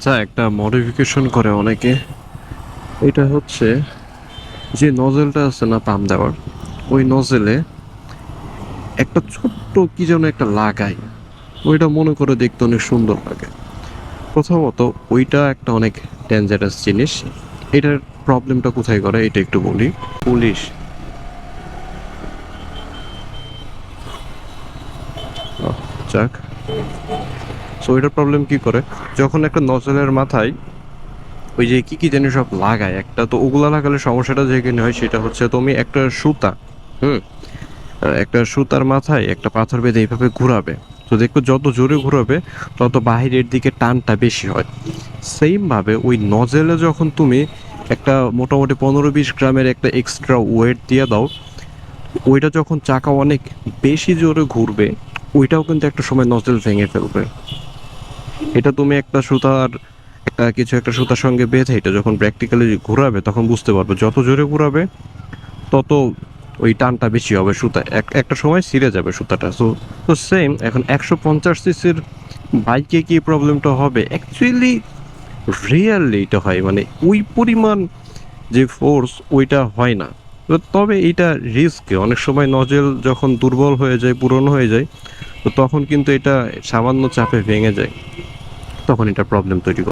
আচ্ছা একটা মডিফিকেশন করে অনেকে। এটা হচ্ছে যে নজেলটা আছে না পাম দেওয়ার ওই নজেলে একটা ছোট্ট কি যেন একটা লাগাই ওইটা মনে করে দেখতে অনেক সুন্দর লাগে। প্রথমত ওইটা একটা অনেক ডেঞ্জারাস জিনিস। এটার প্রবলেমটা কোথায় করে? এটা একটু বলি। পুলিশ। যাক। সো এটার প্রবলেম কি করে? যখন একটা নজলের মাথায় ওই যে কি কি জানি সব লাগায়, একটা তো ওগুলা লাগালে সমস্যাটা যেখানে হয় সেটা হচ্ছে তুমি একটা সুতা, হুম? একটা সুতার মাথায় একটা পাথর বেঁধে এইভাবে ঘুরাবে। তো দেখবে যত জোরে ঘুরাবে, তত বাহিরের দিকে টানটা বেশি হয়। সেম ভাবে ওই নজেলে যখন তুমি একটা মোটামুটি পনেরো বিশ গ্রামের একটা এক্সট্রা ওয়েট দিয়ে দাও, ওইটা যখন চাকা অনেক বেশি জোরে ঘুরবে, ওইটাও কিন্তু একটা সময় নজেল ভেঙে ফেলবে। এটা তুমি একটা সুতার কিছু একটা সুতার সঙ্গে বেঁধে এটা যখন প্র্যাকটিক্যালি ঘোরাবে, তখন বুঝতে পারবে। যত জোরে ঘোরাবে, তত ওই টানটা বেশি হবে সুতা। এক- একটা সময় ছিঁড়ে যাবে সুতাটা। সো তো সেম এখন একশো পঞ্চাশ সিসির বাইকে কি প্রবলেমটা হবে? অ্যাকচুয়ালি রিয়েলি এটা হয়। মানে ওই পরিমাণ যে ফোর্স ওইটা হয় না। তবে এটা রিস্কে অনেক সময় নজেল যখন দুর্বল হয়ে যায়, পুরনো হয়ে যায়, তো তখন কিন্তু এটা সামান্য চাপে ভেঙে যায়। তখন এটা প্রবলেম তৈরি